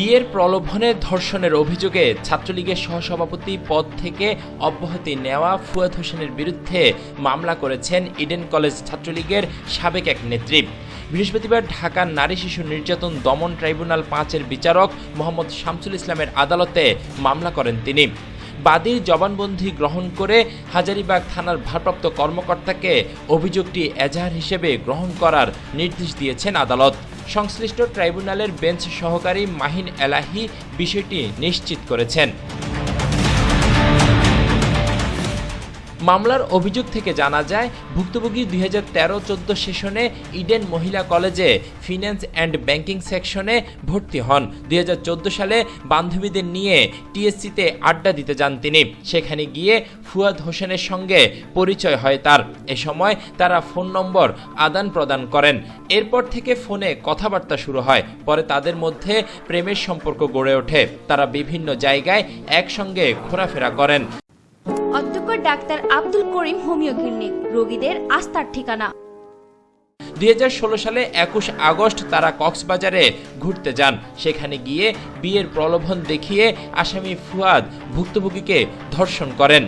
বিয়ের প্রলোভনে ধর্ষণের অভিযোগে ছাত্রলীগের সহসভাপতি পদ থেকে অব্যাহতি নেওয়া ফুয়াদ হোসেনের বিরুদ্ধে মামলা করেছেন ইডেন কলেজ ছাত্রলীগের সাবেক এক নেত্রী। বৃহস্পতিবার ঢাকার নারী শিশু নির্যাতন দমন ট্রাইব্যুনাল পাঁচের বিচারক মোহাম্মদ শামসুল ইসলামের আদালতে মামলা করেন তিনি। বাদীর জবানবন্দি গ্রহণ করে হাজারিবাগ থানার ভারপ্রাপ্ত কর্মকর্তাকে অভিযোগটি এজাহার হিসেবে গ্রহণ করার নির্দেশ দিয়েছেন আদালত। সংশ্লিষ্ট ট্রাইব্যুনালের বেঞ্চ সহকারী মাহিন এলাহি বিষয়টি নিশ্চিত করেছেন। মামলার অভিযোগ থেকে জানা যায়, ভুক্তভোগী দুই হাজার তেরো চোদ্দ সেশনে ইডেন মহিলা কলেজে ফিন্যান্স অ্যান্ড ব্যাংকিং সেকশনে ভর্তি হন। দুই হাজার চোদ্দ সালে বান্ধবীদের নিয়ে টিএসসিতে আড্ডা দিতে যান তিনি। সেখানে গিয়ে ফুয়াদ হোসেনের সঙ্গে পরিচয় হয় তার। এ সময় তারা ফোন নম্বর আদান প্রদান করেন। এরপর থেকে ফোনে কথাবার্তা শুরু হয়। পরে তাদের মধ্যে প্রেমের সম্পর্ক গড়ে ওঠে। তারা বিভিন্ন জায়গায় একসঙ্গে ঘোরাফেরা করেন। Doctor Abdul Karim homeo clinic, রোগীদের আস্থার ঠিকানা। দুই হাজার ষোলো সালে একুশ আগস্ট তারা কক্সবাজারে ঘুরতে যান। সেখানে গিয়ে বিয়ের প্রলোভন দেখিয়ে আসামি ফুয়াদ ভুক্তভোগীকে ধর্ষণ করেন।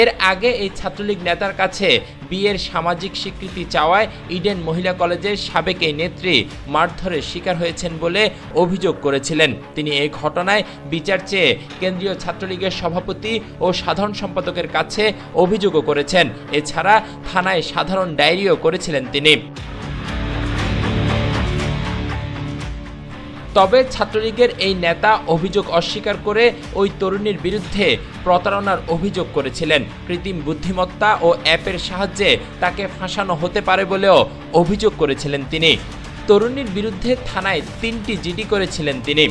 এর আগে এই ছাত্রলীগ নেতার কাছে বিয়ের সামাজিক স্বীকৃতি চাওয়ায় ইডেন মহিলা কলেজের সাবেক এই নেত্রী মারধরের শিকার হয়েছেন বলে অভিযোগ করেছিলেন। তিনি এই ঘটনায় বিচার চেয়ে কেন্দ্রীয় ছাত্রলীগের সভাপতি ও সাধারণ সম্পাদকের কাছে অভিযোগও করেছেন। এছাড়া থানায় সাধারণ ডায়েরিও করেছিলেন তিনি। তবে ছাত্রলীগের এই নেতা অভিযোগ অস্বীকার করে ওই তরুণীর বিরুদ্ধে প্রতারণার অভিযোগ করেছিলেন। কৃত্রিম বুদ্ধিমত্তা ও অ্যাপের সাহায্যে তাকে ফাঁসানো হতে পারে বলেও অভিযোগ করেছিলেন তিনি। তরুণীর বিরুদ্ধে থানায় তিনটি জিডি করেছিলেন তিনি।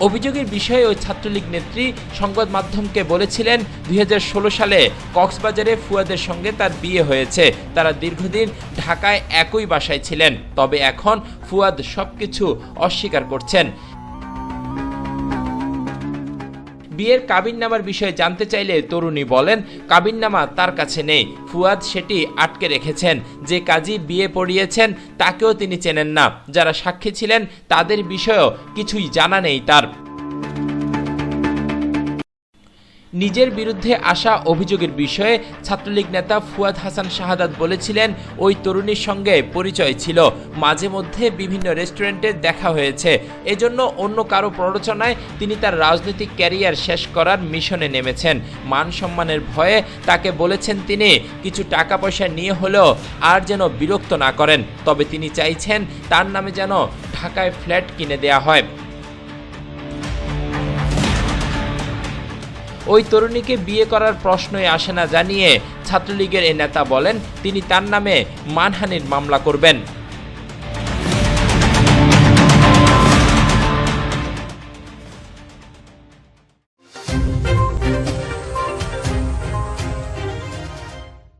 অভিযোগের বিষয়ে ওই ছাত্রলীগ নেত্রী সংবাদ মাধ্যমকে বলেছিলেন, দুই হাজার ষোলো সালে কক্সবাজারে ফুয়াদের সঙ্গে তার বিয়ে হয়েছে। তারা দীর্ঘদিন ঢাকায় একই বাসায় ছিলেন, তবে এখন ফুয়াদ সবকিছু অস্বীকার করছেন। বিয়ের কাবিননামার বিষয়ে জানতে চাইলে তরুণী বলেন, কাবিননামা তার কাছে নেই। ফুয়াদ সেটি আটকে রেখেছেন। যে কাজী বিয়ে পড়িয়েছেন, তাকেও তিনি চেনেন না। যারা সাক্ষী ছিলেন, তাদের বিষয়েও কিছুই জানা নেই তার। নিজের বিরুদ্ধে আসা অভিযোগের বিষয়ে ছাত্রলীগ নেতা ফুয়াদ হাসান শাহাদাত বলেছিলেন, ওই তরুণীর সঙ্গে পরিচয় ছিল। মাঝে মধ্যে বিভিন্ন রেস্টুরেন্টে দেখা হয়েছে। এজন্য অন্য কারও প্ররোচনায় তিনি তার রাজনৈতিক ক্যারিয়ার শেষ করার মিশনে নেমেছেন। মান সম্মানের ভয়ে তাকে বলেছেন তিনি, কিছু টাকা পয়সা নিয়ে হলেও আর যেন বিরক্ত না করেন। তবে তিনি চাইছেন তার নামে যেন ঢাকায় ফ্ল্যাট কিনে দেয়া হয়। ওই তরুণীকে বিয়ে করার প্রশ্নই আসে না জানিয়ে ছাত্রলীগের এই নেতা বলেন, তিনি তার নামে মানহানির মামলা করবেন।